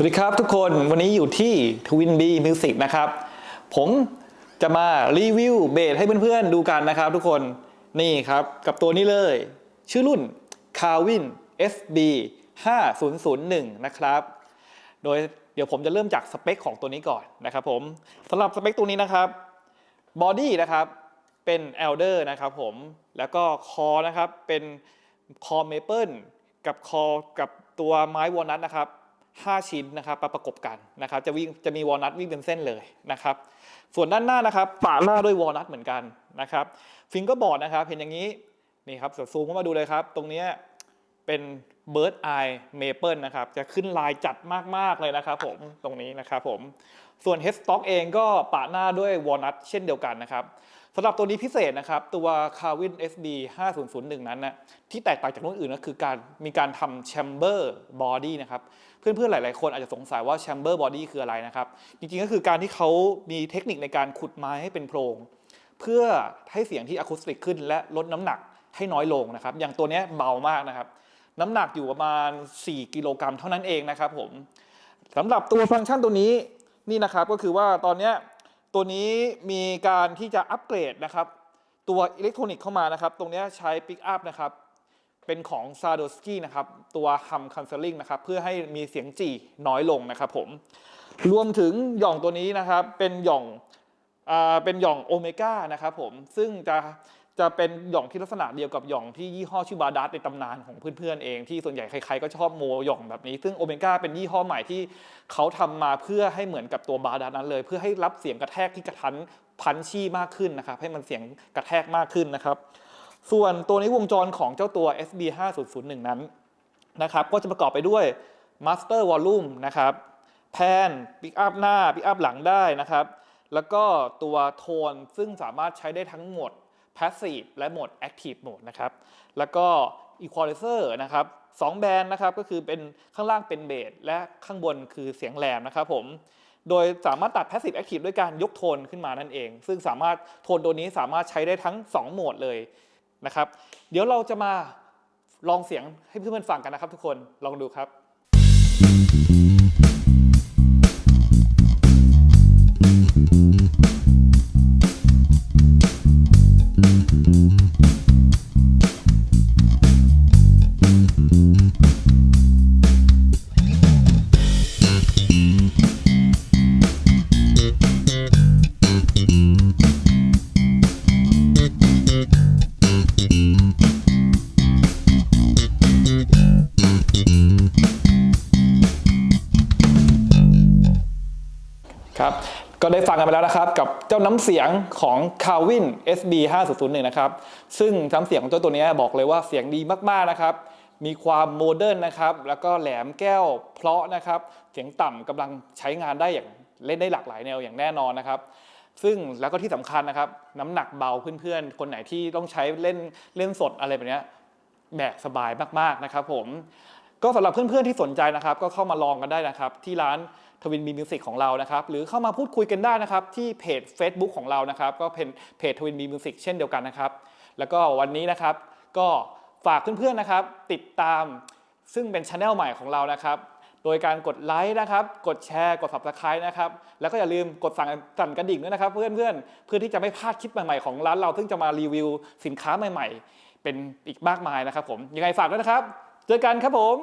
สวัสดีครับทุกคนวันนี้อยู่ที่ Twin B Music นะครับ ผมจะมารีวิวเบสให้เพื่อนๆดูกันนะครับทุกคนนี่ครับกับตัวนี้เลย ชื่อรุ่น Carwin SB 5001 นะครับ โดยเดี๋ยวผมจะเริ่มจากสเปคของตัวนี้ก่อนนะครับผมสำหรับสเปคตัวนี้นะครับบอดี้นะครับเป็น Elder นะครับผมแล้วก็คอนะครับเป็นคอเมเปิลกับคอกับตัวไม้วอลนัทนะครับ 5 ชิ้นนะครับมาประกบกันนะครับจะวิ่งจะมีวอลนัทวิ่งเป็นเส้นเลยนะครับส่วนด้านหน้านะครับปะหน้าด้วยวอลนัทเหมือนกันนะครับฟิงเกอร์บอร์ดนะครับเห็นอย่างนี้นี่ครับซูมเข้ามาดูเลยครับ ตรงเนี้ย เป็นเบิร์ดไอเมเปิลนะครับ จะขึ้นลายจัดมาก ๆ เลยนะครับผมตรงนี้นะครับผม ส่วนเฮดสต็อกเองก็ปะหน้าด้วยวอลนัทเช่นเดียวกันนะครับสำหรับตัวนี้พิเศษนะครับ ตัว Carwin SB 5001 นั้นนะที่แตกต่างจากรุ่นอื่นก็คือการมีการทำแชมเบอร์บอดี้นะครับ เพื่อนๆ หลายๆ คนอาจจะสงสัยว่า chamber body คืออะไรนะครับ จริงๆ ก็คือการที่เขามีเทคนิคในการขุดไม้ให้เป็นโพรง เพื่อให้เสียงที่อะคูสติกขึ้นและลดน้ำหนักให้น้อยลงนะครับ อย่างตัวนี้เบามากนะครับ น้ำหนักอยู่ประมาณ 4 กิโลกรัมเท่านั้นเองนะครับผมสำหรับตัวฟังก์ชันตัวนี้นี่นะครับก็คือว่าตอนนี้ตัวนี้มีการที่จะอัปเกรดนะครับ ตัวอิเล็กทรอนิกส์เข้ามานะครับ ตรงนี้ใช้ปิกอัพนะครับเป็นของ s a d o s k y นะครับตัว hum cancelling นะครับเพื่อให้มีเสียงจีน้อยลงนะครับผมรวมถึงหย่องตัวนี้นะครับเป็นหย่องอเป็นหย่องโอเมก้านะครับผมซึ่งจะ จะเป็นหย่องที่ลักษณะเดียวกับหย่องที่ยี่ห้อชื่อบาดัสในตำนานของเพื่อนๆเองที่ส่วนใหญ่ใครๆก็ชอบโมหย่องแบบนี้ ซึ่งโอเมก้าเป็นยี่ห้อใหม่ที่เขาทำมาเพื่อให้เหมือนกับตัวบาดัสนั้นเลย เพื่อให้รับเสียงกระแทกที่กระทันพันชี่มากขึ้นนะครับ ให้มันเสียงกระแทกมากขึ้นนะครับ ส่วนตัวในวงจรของเจ้าตัว SB 5001นั้นนะครับ ก็จะประกอบไปด้วย Master Volume นะครับแพนปิกอัพหน้าปิกอัพหลังได้นะครับ แล้วก็ตัวโทนซึ่งสามารถใช้ได้ทั้งหมด Passive และโหมด Active Mode นะครับ แล้วก็ Equalizer นะครับสองแบนด์นะครับก็คือเป็นข้างล่างเป็นเบสและข้างบนคือเสียงแหลมนะครับผมโดยสามารถตัด Passive Active ด้วยการยกโทนขึ้นมานั่นเอง ซึ่งสามารถโทนตัวนี้สามารถใช้ได้ทั้ง 2 โหมดเลยนะครับ เดี๋ยวเราจะมาลองเสียงให้เพื่อนๆฟังกันนะครับทุกคนลองดูครับ ครับก็ได้ฟังกันไปแล้วนะครับ กับเจ้าน้ำเสียงของ Calvin SB 5001นะครับซึ่งน้ำเสียงของเจ้าตัวนี้บอกเลยว่าเสียงดีมากๆนะครับ มีความโมเดิร์นนะครับ แล้วก็แหลมแก้วเพราะนะครับ เสียงต่ำกำลังใช้งานได้อย่างเล่นได้หลากหลายแนวอย่างแน่นอนนะครับ ซึ่งแล้วก็ที่สำคัญนะครับ น้ำหนักเบาเพื่อนๆ คนไหนที่ต้องใช้เล่นเล่นสดอะไรแบบนี้แบกสบายมากๆนะครับ ผม ก็สำหรับเพื่อนๆที่สนใจนะครับ ก็เข้ามาลองกันได้นะครับ ที่ร้านทวินบีมิวสิกของเรานะครับ หรือเข้ามาพูดคุยกันได้นะครับ ที่เพจ Facebook ของเรานะครับ ก็เป็นเพจทวินบีมิวสิกเช่นเดียวกันนะครับ แล้วก็วันนี้นะครับ ก็ฝากเพื่อนๆนะครับ ติดตามซึ่งเป็นช anel ใหม่ของเรานะครับ โดยการกดไลค์นะครับ กดแชร์ กด subscribe นะครับ แล้วก็อย่าลืมกดสั่งสั่นกระดิ่งด้วยนะครับเพื่อนๆ เพื่อที่จะไม่พลาดคลิปใหม่ๆของร้านเรา ซึ่งจะมารีวิวสินค้าใหม่ ๆ เป็นอีกมากมายนะครับผม ยังไงฝากด้วยนะครับ เจอกันครับผม